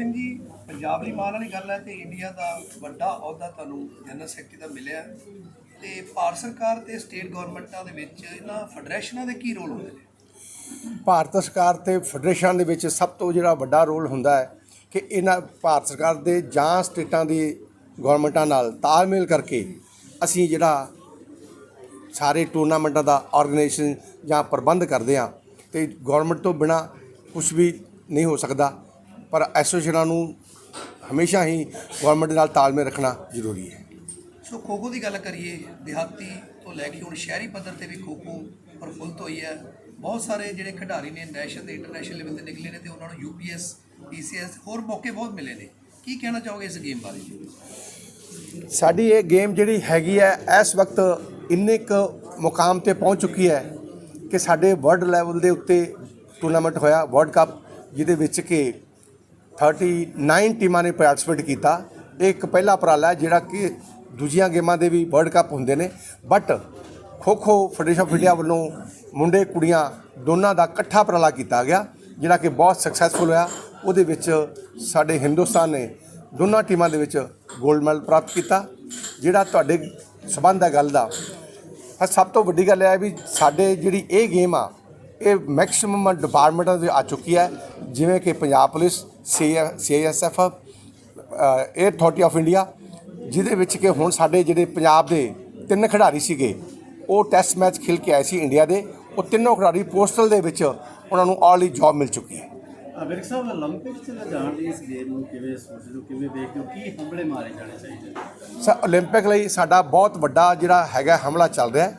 ਸਿੰਘ ਜੀ, ਪੰਜਾਬ ਦੀ ਮਾਣ ਵਾਲੀ ਗੱਲ ਹੈ ਤੇ ਇੰਡੀਆ ਦਾ ਵੱਡਾ ਅਹੁਦਾ ਤੁਹਾਨੂੰ ਜਨਰਲ ਸੈਕਟਰੀ ਦਾ ਮਿਲਿਆ ਤੇ ਭਾਰਤ ਸਰਕਾਰ ਤੇ ਸਟੇਟ ਗਵਰਨਮੈਂਟਾਂ ਦੇ ਵਿੱਚ ਇਹਨਾਂ ਫੈਡਰੇਸ਼ਨਾਂ ਦੇ ਕੀ ਰੋਲ ਹੁੰਦੇ ਨੇ? ਭਾਰਤ ਸਰਕਾਰ ਤੇ ਫੈਡਰੇਸ਼ਨ ਦੇ ਵਿੱਚ ਸਭ ਤੋਂ ਜਿਹੜਾ ਵੱਡਾ ਰੋਲ ਹੁੰਦਾ ਹੈ ਕਿ ਇਹਨਾਂ ਭਾਰਤ ਸਰਕਾਰ ਦੇ ਜਾਂ ਸਟੇਟਾਂ ਦੀ ਗਵਰਨਮੈਂਟਾਂ ਨਾਲ ਤਾਲਮੇਲ ਕਰਕੇ ਅਸੀਂ ਜਿਹੜਾ ਸਾਰੇ ਟੂਰਨਾਮੈਂਟਾਂ ਦਾ ਆਰਗੇਨਾਈਜੇਸ਼ਨ ਜਾਂ ਪ੍ਰਬੰਧ ਕਰਦੇ ਆ ਤੇ ਗਵਰਨਮੈਂਟ ਤੋਂ ਬਿਨਾ ਕੁਝ ਵੀ ਨਹੀਂ ਹੋ ਸਕਦਾ। ਪਰ ਐਸੋਸੀਏਸ਼ਨਾਂ ਨੂੰ ਹਮੇਸ਼ਾ ਹੀ ਗਵਰਨਮੈਂਟ ਨਾਲ ਤਾਲਮੇਲ ਰੱਖਣਾ ਜ਼ਰੂਰੀ ਹੈ। ਸੋ ਖੋ ਖੋ ਦੀ ਗੱਲ ਕਰੀਏ ਦਿਹਾਤੀ ਤੋਂ ਲੈ ਕੇ ਹੁਣ ਸ਼ਹਿਰੀ ਪੱਧਰ ਤੇ ਵੀ ਖੋ ਖੋ ਪ੍ਰਫੁੱਲਤ ਹੋਈ ਹੈ। ਬਹੁਤ ਸਾਰੇ ਜਿਹੜੇ ਖਿਡਾਰੀ ਨੇ ਨੈਸ਼ਨਲ ਤੇ ਇੰਟਰਨੈਸ਼ਨਲ ਲੈਵਲ ਤੇ ਨਿਕਲੇ ਨੇ ਤੇ ਉਹਨਾਂ ਨੂੰ ਯੂਪੀਐਸ ਪੀਸੀਐਸ ਹੋਰ ਮੌਕੇ ਬਹੁਤ ਮਿਲੇ ਨੇ। ਕੀ ਕਹਿਣਾ ਚਾਹੋਗੇ ਇਸ ਗੇਮ ਬਾਰੇ? ਸਾਡੀ ਇਹ ਗੇਮ ਜਿਹੜੀ ਹੈਗੀ ਹੈ ਇਸ ਵਕਤ ਇੰਨੇ ਕੁ ਮੁਕਾਮ ਤੇ ਪਹੁੰਚ ਚੁੱਕੀ ਹੈ ਕਿ ਸਾਡੇ ਵਰਲਡ ਲੈਵਲ ਦੇ ਉੱਤੇ ਟੂਰਨਾਮੈਂਟ ਹੋਇਆ ਵਰਲਡ ਕੱਪ ਜਿਹਦੇ ਵਿੱਚ ਕਿ 39 ਟੀਮਾਂ ਨੇ ਪਾਰਟਿਸਿਪੇਟ ਕੀਤਾ। ਇਹ ਇੱਕ ਪਹਿਲਾ ਉਪਰਾਲਾ ਹੈ ਜਿਹੜਾ ਕਿ ਦੂਜੀਆਂ ਗੇਮਾਂ ਦੇ ਵੀ ਵਰਲਡ ਕੱਪ ਹੁੰਦੇ ਨੇ। But kho kho federation of India ਵੱਲੋਂ ਮੁੰਡੇ, ਕੁੜੀਆਂ ਦੋਨਾਂ ਦਾ ਇਕੱਠਾ ਉਪਰਾਲਾ ਕੀਤਾ ਗਿਆ, ਜਿਹੜਾ ਕਿ ਬਹੁਤ ਸਕਸੈਸਫੁਲ ਹੋਇਆ। ਉਹਦੇ ਵਿੱਚ ਸਾਡੇ ਹਿੰਦੁਸਤਾਨ ਨੇ ਦੋਨਾਂ ਟੀਮਾਂ ਦੇ ਵਿੱਚ 골ਡ ਮੈਡਲ ਪ੍ਰਾਪਤ ਕੀਤਾ, ਜਿਹੜਾ ਤੁਹਾਡੇ ਸਬੰਧ ਹੈ ਗੱਲ ਦਾ। ਸਭ ਤੋਂ ਵੱਡੀ ਗੱਲ ਇਹ ਹੈ ਵੀ ਸਾਡੇ ਜਿਹੜੀ ਇਹ ਗੇਮ ਆ, ਇਹ ਮੈਕਸਿਮਮ ਡਿਪਾਰਟਮੈਂਟਾਂ ਦੇ ਆ ਚੁੱਕੀ ਹੈ। ਜਿਵੇਂ ਕਿ Punjab police CISF air authority of India ਜਿਹਦੇ ਵਿੱਚ ਕਿ ਹੁਣ ਸਾਡੇ ਜਿਹੜੇ ਪੰਜਾਬ ਦੇ ਤਿੰਨ ਖਿਡਾਰੀ ਸੀਗੇ ਉਹ ਟੈਸਟ ਮੈਚ ਖੇਲ ਕੇ ਆਏ ਸੀ ਇੰਡੀਆ ਦੇ ਉਹ ਤਿੰਨੋਂ ਖਿਡਾਰੀ ਪੋਸਟਲ ਦੇ ਵਿੱਚ ਉਹਨਾਂ ਨੂੰ ਆਲਰੇਡੀ ਜੌਬ ਮਿਲ ਚੁੱਕੀ ਹੈ। ਅਮਰੀਕ ਸਾਹਿਬ 올림픽ਸ ਚ ਲਿਜਾਣ ਇਸ ਗੇਮ ਨੂੰ ਕਿਵੇਂ ਸੋਚਦੇ ਹੋ ਕਿਵੇਂ ਦੇਖਦੇ ਹੋ ਕੀ ਹਮਲੇ ਮਾਰੇ ਜਾਣੇ ਚਾਹੀਦੇ ਸਰ 올림픽 ਲਈ ਸਾਡਾ ਬਹੁਤ ਵੱਡਾ ਜਿਹੜਾ ਹੈਗਾ ਹਮਲਾ ਚੱਲ ਰਿਹਾ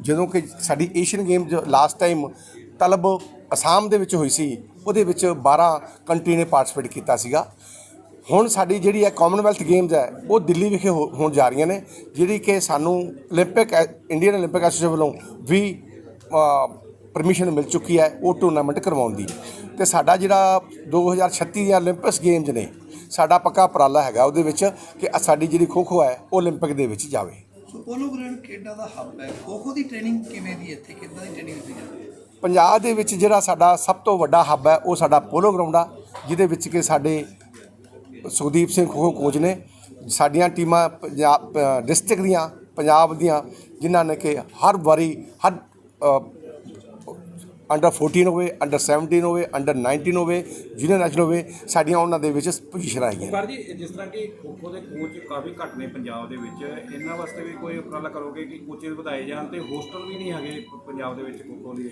ਜਦੋਂ ਕਿ ਸਾਡੀ ਏਸ਼ੀਅਨ ਗੇਮ ਲਾਸਟ ਟਾਈਮ ਤਲਬ ਅਸਾਮ ਦੇ ਵਿੱਚ ਹੋਈ ਸੀ ਉਹਦੇ ਵਿੱਚ 12 ਕੰਟਰੀ ਨੇ ਪਾਰਟਿਸਪੇਟ ਕੀਤਾ ਸੀਗਾ। ਹੁਣ ਸਾਡੀ ਜਿਹੜੀ ਹੈ ਕਾਮਨਵੈਲਥ ਗੇਮਸ ਹੈ, ਉਹ ਦਿੱਲੀ ਵਿਖੇ ਹੋਣ ਜਾ ਰਹੀਆਂ ਨੇ, ਜਿਹੜੀ ਕਿ ਸਾਨੂੰ 올림픽 ਇੰਡੀਅਨ 올림픽 ਐਸੋਸੀਏਸ਼ਨ ਵੱਲੋਂ ਵੀ ਪਰਮਿਸ਼ਨ ਮਿਲ ਚੁੱਕੀ ਹੈ ਉਹ ਟੂਰਨਾਮੈਂਟ ਕਰਵਾਉਣ ਦੀ। ਤੇ ਸਾਡਾ ਜਿਹੜਾ 2036 ਦੀਆਂ 올림픽ਸ ਗੇਮਸ ਨੇ, ਸਾਡਾ ਪੱਕਾ ਉਪਰਾਲਾ ਹੈਗਾ ਉਹਦੇ ਵਿੱਚ ਕਿ ਸਾਡੀ ਜਿਹੜੀ ਖੋ ਖੋ ਹੈ, ਉਹ 올림픽 ਦੇ ਵਿੱਚ ਜਾਵੇ। ਸੋ ਪੋਲੋ ਗ੍ਰੈਂਡ ਕੈਨੇਡਾ ਦਾ ਹੱਬ ਹੈ ਖੋ ਖੋ ਦੀ ਟ੍ਰੇਨਿੰਗ ਕਿਵੇਂ ਦੀ ਇੱਥੇ? ਕਿੰਨਾ ਦੀ ਟ੍ਰੇਨਿੰਗ ਦਿੱਤੀ ਹੈ? ਪੰਜਾਬ ਦੇ ਵਿੱਚ ਜਿਹੜਾ ਸਾਡਾ ਸਭ ਤੋਂ ਵੱਡਾ ਹੱਬ ਹੈ, ਉਹ ਸਾਡਾ ਪੋਲੋ ਗਰਾਊਂਡ ਆ, ਜਿਹਦੇ ਵਿੱਚ ਕਿ ਸਾਡੇ ਸੁਖਦੀਪ ਸਿੰਘ ਖੋ ਕੋਚ ਨੇ ਸਾਡੀਆਂ ਟੀਮਾਂ ਪੰਜਾਬ ਡਿਸਟ੍ਰਿਕਟ ਦੀਆਂ, ਪੰਜਾਬ ਦੀਆਂ, ਜਿਨ੍ਹਾਂ ਨੇ ਕਿ ਹਰ ਵਾਰੀ, ਹਰ ਅੰਡਰ 14 ਹੋਵੇ ਅੰਡਰ 17 ਹੋਵੇ ਅੰਡਰ 19 ਹੋਵੇ ਜੂਨੀਅਰ ਨੈਸ਼ਨਲ ਹੋਵੇ ਸਾਡੀਆਂ ਉਹਨਾਂ ਦੇ ਵਿੱਚ ਪੋਜੀਸ਼ਨਾਂ ਹੈਗੀਆਂ ਪਰ ਜੀ ਜਿਸ ਤਰ੍ਹਾਂ ਕਿ ਖੋ-ਖੋ ਦੇ ਕੋਚ ਕਾਫੀ ਘੱਟ ਨੇ ਪੰਜਾਬ ਦੇ ਵਿੱਚ। ਇਹਨਾਂ ਵਾਸਤੇ ਵੀ ਕੋਈ ਉਪਰਾਲਾ ਕਰੋਗੇ ਕਿ ਕੋਚਿਸ ਵਧਾਏ ਜਾਣ ਤੇ ਹੋਸਟਲ ਵੀ ਨਹੀਂ ਹੈਗੇ ਪੰਜਾਬ ਦੇ ਵਿੱਚ ਖੋ-ਖੋ ਲਈ?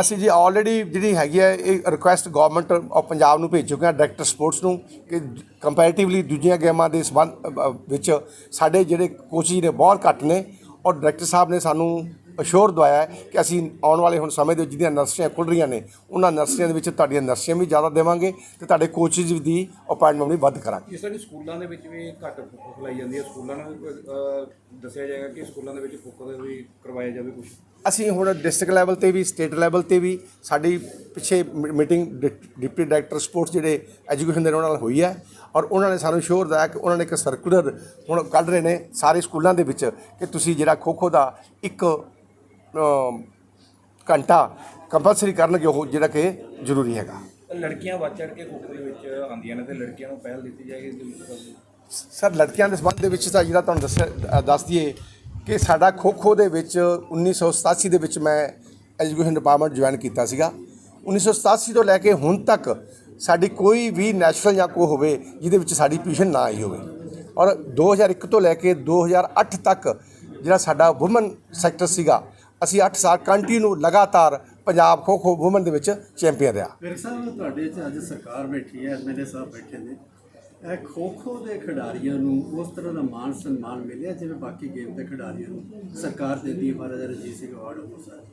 ਅਸੀਂ ਜੀ ਆਲਰੇਡੀ ਜਿਹੜੀ ਹੈਗੀ ਹੈ ਇਹ ਰਿਕੁਐਸਟ ਗਵਰਨਮੈਂਟ ਆਫ ਪੰਜਾਬ ਨੂੰ ਭੇਜ ਚੁੱਕੇ ਹਾਂ ਡਾਇਰੈਕਟਰ ਸਪੋਰਟਸ ਨੂੰ ਕਿ ਕੰਪੈਰੀਟਿਵਲੀ ਦੂਜੀਆਂ ਗੇਮਾਂ ਦੇ ਸੰਬੰਧ ਵਿੱਚ ਸਾਡੇ ਜਿਹੜੇ ਕੋਚਿਸ ਨੇ ਬਹੁਤ ਘੱਟ ਨੇ ਔਰ ਡਾਇਰੈਕਟਰ ਸਾਹਿਬ ਨੇ ਸਾਨੂੰ ਅਸ਼ੋਰ ਦਵਾਇਆ ਹੈ ਕਿ ਅਸੀਂ ਆਉਣ ਵਾਲੇ ਹੁਣ ਸਮੇਂ ਦੇ ਵਿੱਚ ਜਿਹੜੀਆਂ ਨਰਸਰੀਆਂ ਖੁੱਲ ਰਹੀਆਂ ਨੇ ਉਹਨਾਂ ਨਰਸਰੀਆਂ ਦੇ ਵਿੱਚ ਤੁਹਾਡੀਆਂ ਨਰਸਰੀਆਂ ਵੀ ਜ਼ਿਆਦਾ ਦੇਵਾਂਗੇ ਤੇ ਤੁਹਾਡੇ ਕੋਚਿਸ ਦੀ ਅਪਾਇੰਟਮੈਂਟ ਵੀ ਵੱਧ ਕਰਾਂਗੇ। ਜਿਸ ਤਰ੍ਹਾਂ ਕਿ ਸਕੂਲਾਂ ਦੇ ਵਿੱਚ ਵੀ ਘੱਟ ਖੋ-ਖੋ ਖਿਲਾਈ ਜਾਂਦੀ ਹੈ। ਸਕੂਲਾਂ ਨੂੰ ਅਹ, ਦੱਸਿਆ ਜਾਏਗਾ ਕਿ ਸਕੂਲਾਂ ਦੇ ਵਿੱਚ ਦੇ ਵੀ ਕਰਵਾਇਆ ਜਾਵੇ ਕੁਝ ਅਸੀਂ ਹੁਣ ਡਿਸਟ੍ਰਿਕਟ ਲੈਵਲ ਤੇ ਵੀ ਸਟੇਟ ਲੈਵਲ ਤੇ ਵੀ ਸਾਡੀ ਪਿੱਛੇ ਮੀਟਿੰਗ ਡਿਪਟੀ ਡਾਇਰੈਕਟਰ ਸਪੋਰਟਸ ਜਿਹੜੇ ਐਜੂਕੇਸ਼ਨ ਦੇ ਉਹਨਾਂ ਨਾਲ ਹੋਈ ਹੈ ਔਰ ਉਹਨਾਂ ਨੇ ਸਾਨੂੰ ਸ਼ੋਰ ਦਿੱਤਾ ਕਿ ਉਹਨਾਂ ਨੇ ਇੱਕ ਸਰਕੂਲਰ ਹੁਣ ਕੱਢ ਰਹੇ ਨੇ ਸਾਰੇ ਸਕੂਲਾਂ ਦੇ ਵਿੱਚ ਕਿ ਤੁਸੀਂ ਜਿਹੜਾ ਖੋ ਖੋ ਦਾ ਇੱਕ ਘੰਟਾ ਕੰਪਲਸਰੀ ਕਰਨਗੇ ਉਹ ਜਿਹੜਾ ਕਿ ਜ਼ਰੂਰੀ ਹੈਗਾ। ਲੜਕੀਆਂ ਵੱਧ ਚੜ ਕੇ ਖੋ-ਖੋ ਦੇ ਵਿੱਚ ਆਉਂਦੀਆਂ ਨੇ ਤੇ ਲੜਕੀਆਂ ਨੂੰ ਪਹਿਲ ਦਿੱਤੀ ਜਾਏਗੀ ਇਸ ਦੇ ਵਿੱਚ? ਸਰ ਲੜਕੀਆਂ ਦੇ ਸੰਬੰਧ ਦੇ ਵਿੱਚ ਤਾਂ ਜਿਹੜਾ ਤੁਹਾਨੂੰ ਦੱਸਿਆ ਦੱਸ ਦਈਏ ਕਿ ਸਾਡਾ ਖੋ ਖੋ ਦੇ ਵਿੱਚ 1987 ਦੇ ਵਿੱਚ ਮੈਂ ਐਜੂਕੇਸ਼ਨ ਡਿਪਾਰਟਮੈਂਟ ਜੁਆਇਨ ਕੀਤਾ ਸੀਗਾ। 1987 ਤੋਂ ਲੈ ਕੇ ਹੁਣ ਤੱਕ ਸਾਡੀ ਕੋਈ ਵੀ ਨੈਸ਼ਨਲ ਜਾਂ ਕੋ ਹੋਵੇ ਜਿਹਦੇ ਵਿੱਚ ਸਾਡੀ ਪੋਜੀਸ਼ਨ ਨਾ ਆਈ ਹੋਵੇ। ਔਰ 2001 ਤੋਂ ਲੈ ਕੇ 2008 ਤੱਕ ਜਿਹੜਾ ਸਾਡਾ ਔਮਨ ਸੈਕਟਰ ਸੀਗਾ ਅਸੀਂ 8 ਸਾਲ ਕੰਟੀਨਿਊ ਲਗਾਤਾਰ ਪੰਜਾਬ ਖੋ ਖੋ ਔਮਨ ਦੇ ਵਿੱਚ ਚੈਂਪੀਅਨ ਰਿਹਾ। ਅਮਰੀਕ ਸਾਹਿਬ ਤੁਹਾਡੇ ਚ ਅੱਜ ਸਰਕਾਰ ਬੈਠੀ ਹੈ ਐਮਐਲਏ ਸਾਹਿਬ ਬੈਠੇ ਨੇ। ਇਹ ਖੋ ਖੋ ਦੇ ਖਿਡਾਰੀਆਂ ਨੂੰ ਉਸ ਤਰ੍ਹਾਂ ਦਾ ਮਾਣ ਸਨਮਾਨ ਮਿਲਿਆ ਜਿਵੇਂ ਬਾਕੀ ਗੇਮ ਦੇ ਖਿਡਾਰੀਆਂ ਨੂੰ? ਸਰਕਾਰ ਦਿੰਦੀ ਹੈ ਮਹਾਰਾਜਾ ਰਣਜੀਤ ਸਿੰਘ ਅਵਾਰਡ ਅੰਮ੍ਰਿਤਸਰ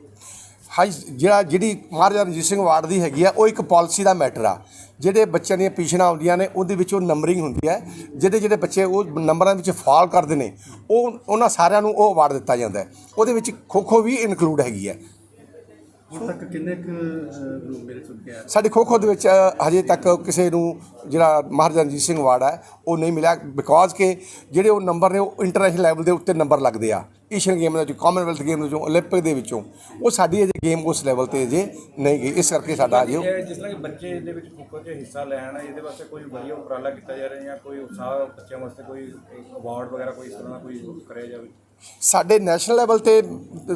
ਹਾਈ ਜਿਹੜਾ ਜਿਹੜੀ ਮਹਾਰਾਜਾ ਰਣਜੀਤ ਸਿੰਘ ਅਵਾਰਡ ਦੀ ਹੈਗੀ ਆ, ਉਹ ਇੱਕ ਪਾਲਿਸੀ ਦਾ ਮੈਟਰ ਆ। ਜਿਹੜੇ ਬੱਚਿਆਂ ਦੀਆਂ ਪੀਸ਼ਨਾਂ ਆਉਂਦੀਆਂ ਨੇ, ਉਹਦੇ ਵਿੱਚ ਉਹ ਨੰਬਰਿੰਗ ਹੁੰਦੀ ਹੈ ਜਿਹੜੇ ਜਿਹੜੇ ਬੱਚੇ ਉਹ ਨੰਬਰਾਂ ਵਿੱਚ ਫਾਲ ਕਰਦੇ ਨੇ, ਉਹ ਉਹਨਾਂ ਸਾਰਿਆਂ ਨੂੰ ਉਹ ਅਵਾਰਡ ਦਿੱਤਾ ਜਾਂਦਾ ਹੈ। ਉਹਦੇ ਵਿੱਚ ਖੋ ਖੋ ਵੀ ਇਨਕਲੂਡ ਹੈਗੀ ਹੈ। ਹੁਣ ਤੱਕ ਕਿੰਨੇ ਕੁ ਅਹ, ਨੂੰ ਮਿਲ ਚੁੱਕਿਆ ਹੈ ਸਾਡੇ ਖੋ ਖੋ ਦੇ ਵਿੱਚ ਅ, ਹਜੇ ਤੱਕ ਕਿਸੇ ਨੂੰ ਜਿਹੜਾ ਮਹਾਰਾਜਾ ਰਣਜੀਤ ਸਿੰਘ ਅਵਾਰਡ ਹੈ ਉਹ ਨਹੀਂ ਮਿਲਿਆ ਬਿਕੋਜ਼ ਕਿ ਜਿਹੜੇ ਉਹ ਨੰਬਰ ਨੇ ਉਹ ਇੰਟਰਨੈਸ਼ਨਲ ਲੈਵਲ ਦੇ ਉੱਤੇ ਨੰਬਰ ਲੱਗਦੇ ਆ ਏਸ਼ੀਅਨ ਗੇਮ ਦੇ ਵਿੱਚੋਂ ਕਾਮਨਵੈਲਥ ਗੇਮ ਦੇ ਵਿੱਚੋਂ 올림픽 ਦੇ ਵਿੱਚੋਂ ਉਹ ਸਾਡੀ ਅਜੇ ਗੇਮ ਉਸ ਲੈਵਲ ਤੇ ਅਜੇ ਨਹੀਂ ਗਈ ਇਸ ਕਰਕੇ ਸਾਡਾ ਅਜੇ ਉਹ- ਇਹ ਜਿਸ ਤਰ੍ਹਾਂ ਕਿ ਬੱਚੇ ਇਹਦੇ ਵਿੱਚ ਖੋਖੋ 'ਚ ਹਿੱਸਾ ਲੈਣ ਇਹਦੇ ਵਾਸਤੇ ਕੋਈ ਵਧੀਆ ਉਪਰਾਲਾ ਕੀਤਾ ਜਾ ਰਿਹਾ ਜਾਂ ਕੋਈ ਉਤਸ਼ਾਹ ਬੱਚਿਆਂ ਵਾਸਤੇ ਕੋਈ ਅਵਾਰਡ ਵਗੈਰਾ ਕੋਈ ਇਸ ਤਰ੍ਹਾਂ ਦਾ ਕੋਈ ਕਰਿਆ ਜਾਵੇ ਸਾਡੇ ਨੈਸ਼ਨਲ ਲੈਵਲ ਤੇ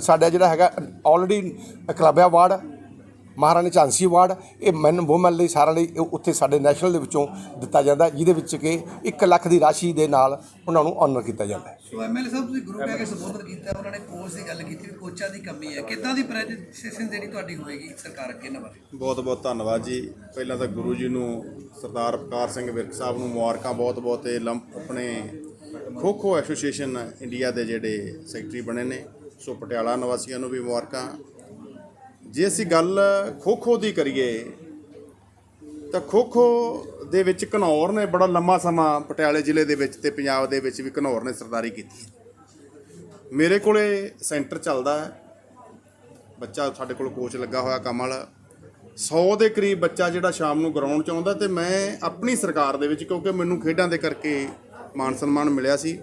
ਸਾਡਾ ਜਿਹੜਾ ਹੈਗਾ ਆਲਰੇਡੀ ਕਲੱਬ ਅਵਾਰਡ ਮਹਾਰਾਣੀ ਝਾਂਸੀ ਅਵਾਰਡ ਇਹ ਮੈਨ ਵੂਮਨ ਲਈ ਸਾਰਿਆਂ ਲਈ ਉੱਥੇ ਸਾਡੇ ਨੈਸ਼ਨਲ ਦੇ ਵਿੱਚੋਂ ਦਿੱਤਾ ਜਾਂਦਾ ਜਿਹਦੇ ਵਿੱਚ ਕਿ 1 ਲੱਖ ਦੀ ਰਾਸ਼ੀ ਦੇ ਨਾਲ ਉਹਨਾਂ ਨੂੰ ਆਨਰ ਕੀਤਾ ਜਾਂਦਾ ਹੈ। ਸੋ ਐਮਐਲਏ ਸਾਹਿਬ ਤੁਸੀਂ ਗੁਰੂ ਕਹਿ ਕੇ ਸੰਬੋਧਨ ਕੀਤਾ ਉਹਨਾਂ ਨੇ ਕੋਚ ਦੀ ਗੱਲ ਕੀਤੀ ਵੀ ਕੋਚਾਂ ਦੀ ਕਮੀ ਹੈ। ਕਿੱਦਾਂ ਦੀ ਪ੍ਰੈਜੈਂਟੇਸ਼ਨ ਜਿਹੜੀ ਤੁਹਾਡੀ ਹੋਏਗੀ ਸਰਕਾਰ ਅੱਗੇ ਇਹਨਾਂ ਬਾਰੇ ਬਹੁਤ ਬਹੁਤ ਧੰਨਵਾਦ ਜੀ। ਪਹਿਲਾਂ ਤਾਂ ਗੁਰੂ ਜੀ ਨੂੰ ਸਰਦਾਰ ਪ੍ਰਕਾਰ ਸਿੰਘ ਵਿਰਕ ਸਾਹਿਬ ਨੂੰ ਮੁਬਾਰਕਾਂ ਬਹੁਤ ਬਹੁਤ ਇਹ ਲੰਪ ਆਪਣੇ ਖੋ ਖੋ ਐਸੋਸੀਏਸ਼ਨ ਇੰਡੀਆ ਦੇ ਜਿਹੜੇ ਸੈਕਟਰੀ ਬਣੇ ਨੇ, ਸੋ ਪਟਿਆਲਾ ਨਿਵਾਸੀਆਂ ਨੂੰ ਵੀ ਮੁਬਾਰਕਾਂ। ਜੇ ਅਸੀਂ ਗੱਲ ਖੋ ਖੋ ਦੀ ਕਰੀਏ, ਤਾਂ ਖੋ ਖੋ ਦੇ ਵਿੱਚ ਘਨੌਰ ਨੇ ਬੜਾ ਲੰਮਾ ਸਮਾਂ ਪਟਿਆਲੇ ਜ਼ਿਲ੍ਹੇ ਦੇ ਵਿੱਚ ਤੇ ਪੰਜਾਬ ਦੇ ਵਿੱਚ ਵੀ ਘਨੌਰ ਨੇ ਸਰਦਾਰੀ ਕੀਤੀ। ਮੇਰੇ ਕੋਲੇ ਸੈਂਟਰ ਚੱਲਦਾ ਹੈ। ਬੱਚਾ ਸਾਡੇ ਕੋਲ ਕੋਚ ਲੱਗਾ ਹੋਇਆ ਕਮਲ। 100 ਦੇ ਕਰੀਬ ਬੱਚਾ ਜਿਹੜਾ ਸ਼ਾਮ ਨੂੰ ਗਰਾਊਂਡ 'ਚ ਆਉਂਦਾ ਤੇ ਮੈਂ ਆਪਣੀ ਸਰਕਾਰ ਦੇ ਵਿੱਚ ਕਿਉਂਕਿ ਮੈਨੂੰ ਖੇਡਾਂ ਦੇ ਕਰਕੇ ਮਾਨ ਸਨਮਾਨ ਮਿਲਿਆ ਸੀ।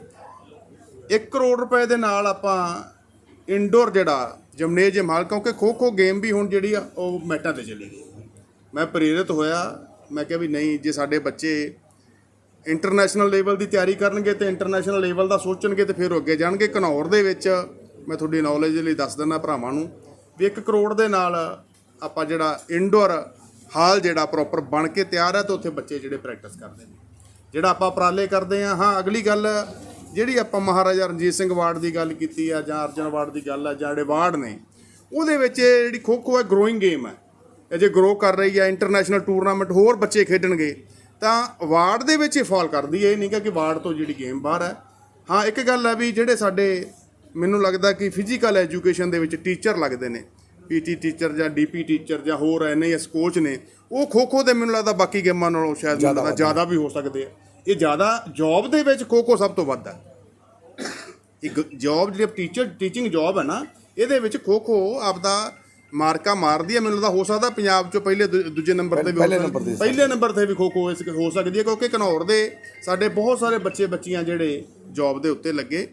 1 ਕਰੋੜ ਰੁਪਏ ਦੇ ਨਾਲ ਆਪਾਂ ਇਨਡੋਰ ਜਿਹੜਾ ਜਿਮਨੇਜੀਅਮ ਹਾਲ ਕਿਉਂਕਿ ਖੋ ਖੋ ਗੇਮ ਵੀ ਹੁਣ ਜਿਹੜੀ ਆ, ਉਹ ਮੈਟਾਂ ਤੇ ਚਲੀ ਗਈ। ਮੈਂ ਪ੍ਰੇਰਿਤ ਹੋਇਆ, ਮੈਂ ਕਿਹਾ ਵੀ ਨਹੀਂ, ਜੇ ਸਾਡੇ ਬੱਚੇ ਇੰਟਰਨੈਸ਼ਨਲ ਲੈਵਲ ਦੀ ਤਿਆਰੀ ਕਰਨਗੇ ਤੇ ਇੰਟਰਨੈਸ਼ਨਲ ਲੈਵਲ ਦਾ ਸੋਚਣਗੇ ਤੇ ਫਿਰ ਉਹ ਅੱਗੇ ਜਾਣਗੇ। ਘਨੌਰ ਦੇ ਵਿੱਚ ਮੈਂ ਤੁਹਾਡੀ ਨੌਲੇਜ ਲਈ ਦੱਸ ਦਿੰਦਾ ਭਰਾਵਾਂ ਨੂੰ ਵੀ 1 ਕਰੋੜ ਦੇ ਨਾਲ ਆਪਾਂ ਜਿਹੜਾ ਇਨਡੋਰ ਹਾਲ ਜਿਹੜਾ ਪ੍ਰੋਪਰ ਬਣ ਕੇ ਤਿਆਰ ਹੈ ਤੇ ਉੱਥੇ ਬੱਚੇ ਜਿਹੜੇ ਪ੍ਰੈਕਟਿਸ ਕਰਦੇ ਨੇ। ਜਿਹੜਾ ਆਪਾਂ ਉਪਰਾਲੇ ਕਰਦੇ ਆ ਹਾਂ, ਅਗਲੀ ਗੱਲ, ਜਿਹੜੀ ਆਪਾਂ ਮਹਾਰਾਜਾ ਰਣਜੀਤ ਸਿੰਘ ਵਾਰਡ ਦੀ ਗੱਲ ਕੀਤੀ ਆ ਜਾਂ ਅਰਜਨ ਵਾਰਡ ਦੀ ਗੱਲ ਆ ਜਾਂ ਜਿਹੜੇ ਵਾਰਡ ਨੇ, ਉਹਦੇ ਵਿੱਚ ਜਿਹੜੀ ਖੋ ਖੋ ਹੈ ਗਰੋਇੰਗ ਗੇਮ ਹੈ ਇਹ ਜੇ ਗਰੋ ਕਰ ਰਹੀ ਹੈ ਇੰਟਰਨੈਸ਼ਨਲ ਟੂਰਨਾਮੈਂਟ ਹੋਰ ਬੱਚੇ ਖੇਡਣਗੇ, ਤਾਂ ਵਾਰਡ ਦੇ ਵਿੱਚ ਇਹ ਫਾਲ ਕਰਦੀ ਹੈ ਇਹ ਨਹੀਂ ਕਿ ਵਾਰਡ ਤੋਂ ਜਿਹੜੀ ਗੇਮ ਬਾਹਰ ਹੈ ਹਾਂ, ਇੱਕ ਗੱਲ ਹੈ ਵੀ ਜਿਹੜੇ ਸਾਡੇ, ਮੈਨੂੰ ਲੱਗਦਾ ਕਿ ਫਿਜ਼ੀਕਲ ਐਜੂਕੇਸ਼ਨ ਦੇ ਵਿੱਚ ਟੀਚਰ ਲੱਗਦੇ ਨੇ ਪੀਟੀ ਟੀਚਰ ਜਾਂ ਡੀਪੀ ਟੀਚਰ ਜਾਂ ਹੋਰ ਐਨਐਸ ਕੋਚ ਨੇ ਉਹ ਖੋ ਖੋ ਦੇ ਮੈਨੂੰ ਲੱਗਦਾ ਬਾਕੀ ਗੇਮਾਂ ਨਾਲੋਂ ਸ਼ਾਇਦ ਮੈਨੂੰ ਲੱਗਦਾ ਜ਼ਿਆਦਾ ਵੀ ਹੋ ਸਕਦੇ ਆ। ਇਹ ਜ਼ਿਆਦਾ ਜੌਬ ਦੇ ਵਿੱਚ ਖੋ ਖੋ ਸਭ ਤੋਂ ਵੱਧ ਹੈ ਇੱਕ ਜੌਬ ਜਿਹੜੀ ਟੀਚਰ ਟੀਚਿੰਗ ਜੌਬ ਹੈ ਨਾ ਇਹਦੇ ਵਿੱਚ ਖੋ ਖੋ ਆਪਦਾ ਮਾਰਕਾ ਮਾਰਦੀ ਹੈ ਮੈਨੂੰ ਲੱਗਦਾ ਹੋ ਸਕਦਾ ਪੰਜਾਬ ਚੋਂ ਪਹਿਲੇ ਦੂਜੇ ਨੰਬਰ ਤੇ ਵੀ ਪਹਿਲੇ ਨੰਬਰ ਤੇ ਵੀ ਖੋ ਖੋ ਹੋ ਸਕਦੀ ਹੈ ਕਿਉਂਕਿ ਘਨੌਰ ਦੇ ਸਾਡੇ ਬਹੁਤ ਸਾਰੇ ਬੱਚੇ ਬੱਚੀਆਂ ਜਿਹੜੇ ਜੌਬ ਦੇ ਉੱਤੇ ਲੱਗੇ।